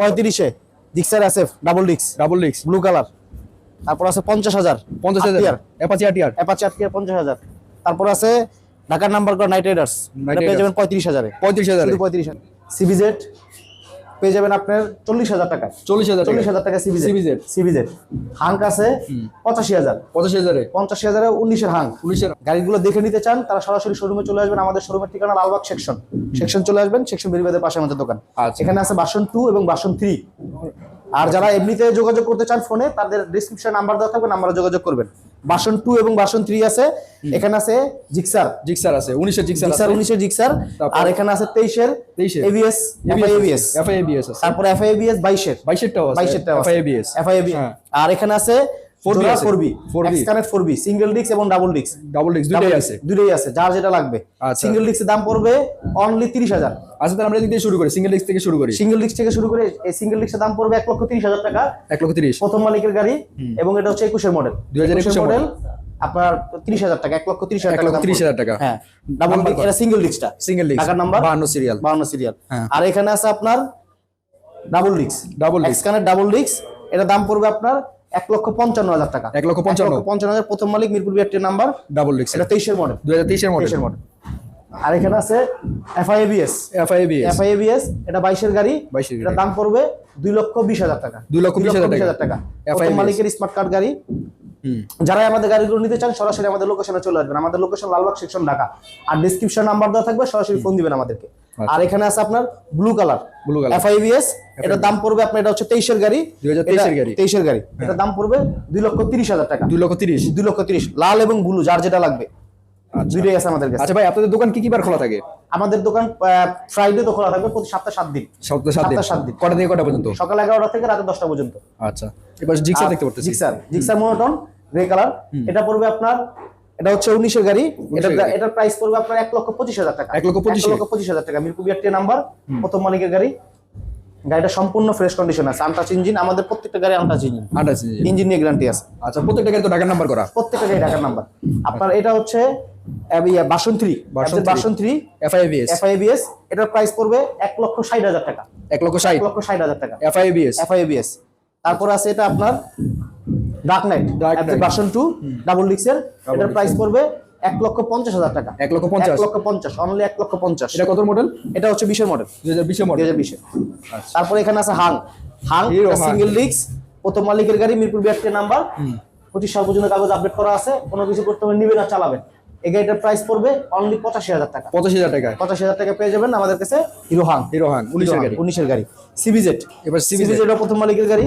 পঁয়ত্রিশে। ডিক্সার SF double ডিক্স double ডিক্স ব্লু কালার তারপর আছে পঞ্চাশ হাজার। পঞ্চাশ হাজার। অ্যাপাচি আটিয়ার অ্যাপাচি আটটিয়ার পঞ্চাশ হাজার। তারপর আছে ঢাকার নাম্বার করা নাইট রাইডার্স পেয়ে। যাবেন পঁয়ত্রিশ হাজারে। পঁয়ত্রিশ হাজার। পঁয়ত্রিশ হাজার। সিবিজেড পেয়ে যাবেন আপনার চল্লিশ হাজার টাকা। চল্লিশ হাজার চল্লিশ হাজার টাকা সিবিজেড CBZ সিবিজেড হাঙ্ক আছে পঁচাশি হাজার। পঁচাশি হাজারে। পঞ্চাশি হাজারে উনিশের হাঙ্ক। উনিশের গাড়িগুলো দেখে নিতে চান তারা সরাসরি শোরুমে চলে আসবেন আমাদের শোরুমের ঠিকানা লালবাগ সেকশন সেকশন চলে আসবেন সেকশন বেরিবাদের পাশে আমাদের দোকান। আচ্ছা। এখানে আছে বাসন টু এবং বাসন থ্রি আর যারা এমনিতে যোগাযোগ করতে চান ফোনে তাদের ডিসক্রিপশন নাম্বার দেওয়া থাকবে নাম্বারে যোগাযোগ করবেন। বাসন টু এবং বাসন থ্রি আছে। এখানে আছে জিক্সার। জিক্সার আছে উনিশের জিক্সার উনিশের জিক্সার। আর এখানে আছে তেইশের 23 এর। এবিএস এবিএস এফআইএবিএস আছে। তারপর এফআই এবিএস বাইশের। বাইশেরটাও আছে। বাইশেরটা এফআইএবিএস এফআই এবিএস হ্যাঁ। আর এখানে আছে 4B আছে। Four B 4B XConnect four B single disc এবং ডাবল ডিস্ক ডাবল আছে। দুটোই আছে যার যেটা লাগবে। আচ্ছা। সিঙ্গেল ডিস্কের দাম পড়বে অনলি আচ্ছা তাহলে আমরা এদিক দিয়ে শুরু করি সিঙ্গেল ডিক্স থেকে শুরু করি। সিঙ্গেল ডিস্ক থেকে শুরু করে এই সিঙ্গেল ডিস্কের দাম পড়বে লক্ষ তিরিশ হাজার টাকা। এক লক্ষ প্রথম মালিকের গাড়ি এবং এটা হচ্ছে মডেল 2021 এর মডেল আপনার তিরিশ হাজার টাকা এক লক্ষ তিরিশ হাজার এক টাকা লক্ষ দাম তিরিশ পড়বে। হাজার টাকা। হ্যাঁ ডাবল এটা সিঙ্গেল ডিস্কটা সিঙ্গেল নাম্বার বাহান্ন সিরিয়াল বাউন্ন সিরিয়াল। আর এখানে আছে আপনার ডাবল ডিস্ক ডাবল ডিস্ক এটা দাম পড়বে আপনার এক লক্ষ পঞ্চান্ন হাজার টাকা। এক লক্ষ পঞ্চান্ন। পঞ্চান্ন হাজার। প্রথম মালিক মিরপুর বিআরটির নাম্বার। ডাবল ডিক্স এটা তেইশের মডেল দুই হাজার তেইশের মডেল মডেল আর এখানে আছে এফআইএবিএস এফআই এবিএস এফআইএবিএস এটা বাইশের গাড়ি। 22 এটা দাম পড়বে দুই লক্ষ বিশ হাজার টাকা। দুই লক্ষ বিশ হাজার টাকা। প্রথম মালিকের স্মার্ট কার্ড গাড়ি। যারা আমাদের গাড়িগুলো নিতে চান সরাসরি আমাদের লোকেশনে চলে আসবেন। আমাদের লোকেশন লালবাগ সেকশন ঢাকা। আর ডিসক্রিপশন নাম্বার দেওয়া থাকবে সরাসরি ফোন দিবেন আমাদেরকে। আর এখানে আছে আপনার blue colour blue colour FIBS এটার দাম পড়বে আপনার এটা হচ্ছে তেইশের গাড়ি। 2023 এর গাড়ি। তেইশের গাড়ি। এটার দাম পড়বে দুই লক্ষ তিরিশ হাজার টাকা। দুই লক্ষ তিরিশ। দুই লক্ষ তিরিশ। লাল এবং ব্লু যার যেটা লাগবে। দুইটাই আছে আমাদের কাছে। আচ্ছা ভাই আপনাদের দোকান কি কি বার খোলা থাকে? আমাদের দোকান ফ্রাইডে তো খোলা থাকবে প্রতি সপ্তাহে সাত দিন। সপ্তাহে সাত দিন। সাত দিন। কটা থেকে কটা পর্যন্ত? সকাল এগারোটা থেকে রাতে দশটা পর্যন্ত। আচ্ছা। এবার জিক্সার দেখতে পারতেছি। Gixxer Gixxer monotone grey colour এটা পড়বে আপনার এটা হচ্ছে উনিশের গাড়ি এটা এটার প্রাইস পড়বে আপনার এক লক্ষ পঁচিশ হাজার টাকা। এক লক্ষ পঁচিশ? লক্ষ পঁচিশ হাজার টাকা। মিরপুর বিআরটি নাম্বার প্রথম মালিকের গাড়ি। গাড়িটা সম্পূর্ণ ফ্রেশ কন্ডিশন আছে আনটাচ ইঞ্জিন আমাদের প্রত্যেকটা গাড়ি আনটাচ ইঞ্জিন আঠাশ ইঞ্জিন নিয়ে গ্যারান্টি আছে। আচ্ছা প্রত্যেকটা গাড়ি তো ঢাকার নাম্বার করা। প্রত্যেকটা গাড়ি ঢাকার নাম্বার আপনার এটা হচ্ছে বাসন থ্রি বাসন থ্রি এফআই এবিএস এফআইবিএস এটার প্রাইস পড়বে এক লক্ষ ষাট হাজার টাকা। এক লক্ষ ষাট। লক্ষ ষাট হাজার টাকা। এফআই এবিএস এফআইবিএস তারপর আছে এটা আপনার dark knight version two double ডিক্সের এটার প্রাইস পড়বে এক লক্ষ পঞ্চাশ হাজার টাকা। এক লক্ষ পঞ্চাশ? লক্ষ পঞ্চাশ অনলি এক লক্ষ পঞ্চাশ। এটা কত মডেল এটা হচ্ছে বিশের মডেল দুই হাজার বিশের দুই মডেল হাজার বিশে তারপর এখানে আছে হাং হাং সিঙ্গেল ডিক্স প্রথম মালিকের গাড়ি মিরপুর বিআরটি নাম্বার পঁচিশ সাল পর্যন্ত কাগজ আপডেট করা আছে কোনো কিছু করতে হবে নিবে না চালাবেন এই গাড়িটার প্রাইস পড়বে অনলি পঁচাশি হাজার টাকা। পঁচাশি হাজার টাকা। পঁচাশি হাজার টাকা পেয়ে যাবেন আমাদের কাছে হিরো হাং হিরো হান উনিশের গাড়ি। উনিশের গাড়ি। সিবিজেড এবার সিবিজেড প্রথম মালিকের গাড়ি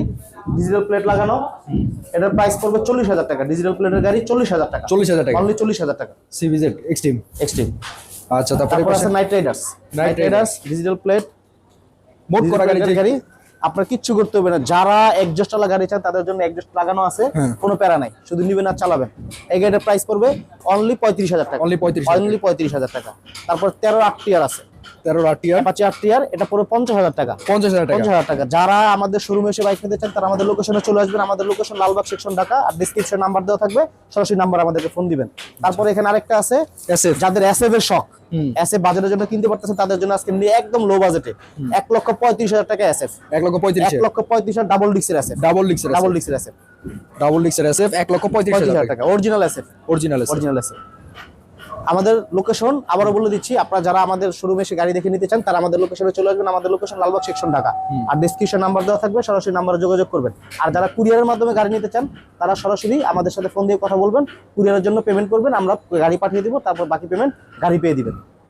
ডিজিটাল প্লেট লাগানো। এটার প্রাইস পড়বে চল্লিশ হাজার টাকা। ডিজিটাল প্লেটের গাড়ি চল্লিশ হাজার টাকা। চল্লিশ হাজার টাকা। অনলি চল্লিশ হাজার টাকা। সিবিজেড এক্সট্রিম এক্সট্রিম আচ্ছা তারপরে আছে Knight Riders Knight Riders digital plate মোট করা গাড়ি গাড়ি? আপনার কিচ্ছু করতে হবে না। যারা একজস্টওয়ালা গাড়ি চান তাদের জন্য একজস্ট লাগানো আছে হ্যাঁ। কোনো প্যারা নাই। শুধু নিবেন আর চালাবেন। এই গাড়িটার প্রাইস পড়বে অনলি পঁয়ত্রিশ হাজার টাকা। অনলি পঁয়ত্রিশ অনলি পঁয়ত্রিশ হাজার টাকা। তারপর তেরো আট টিয়ার আছে। তেরো আটিয়ার পাঁচ আট টিয়ার এটা পড়বে পঞ্চাশ হাজার টাকা। পঞ্চাশ হাজার পঞ্চাশ হাজার টাকা। যারা আমাদের শোরুমে এসে বাইক নিতে চান তারা আমাদের লোকেশনে চলে আসবেন। আমাদের লোকেশন লালবাগ সেকশন ঢাকা আর ডিসক্রিপশন নাম্বার দেওয়া থাকবে। সরাসরি নাম্বার আমাদেরকে ফোন দিবেন। তারপর এখানে আরেকটা আছে এসএফ যাদের এসএফ এর শখ। এসএফ বাজারের জন্য কিনতে পারতেছেন তাদের জন্য আজকে একদম লো বাজেটে এক লক্ষ পঁয়ত্রিশ হাজার টাকা এসএফ এক লক্ষ পঁয়ত্রিশ এক লক্ষ পঁয়ত্রিশ হাজার ডাবল ডিক্সের এসএফ ডাবল ডিক্সের ডাবল ডিক্সের এসএফ ডাবল ডিক্সের এসএফ এক লক্ষ পঁয়ত্রিশ হাজার টাকা। Original SF original original SF আমাদের লোকেশন আবারও বলে দিচ্ছি আপনারা যারা আমাদের শোরুম এসে গাড়ি দেখে নিতে চান তারা আমাদের লোকেশনে চলে আসবেন। আমাদের লোকেশন লালবাগ সেকশন ঢাকা। আর ডিসক্রিপশন নাম্বার দেওয়া থাকবে সরাসরি নাম্বারে যোগাযোগ করবেন। আর যারা কুরিয়ারের মাধ্যমে গাড়ি নিতে চান তারা সরাসরি আমাদের সাথে ফোন দিয়ে কথা বলবেন। কুরিয়ারের জন্য পেমেন্ট করবেন আমরা গাড়ি পাঠিয়ে দিব তারপর বাকি পেমেন্ট গাড়ি পেয়ে দিবেন।